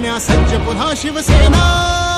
घडवण्या सज्ज पुन्हा शिवसेना.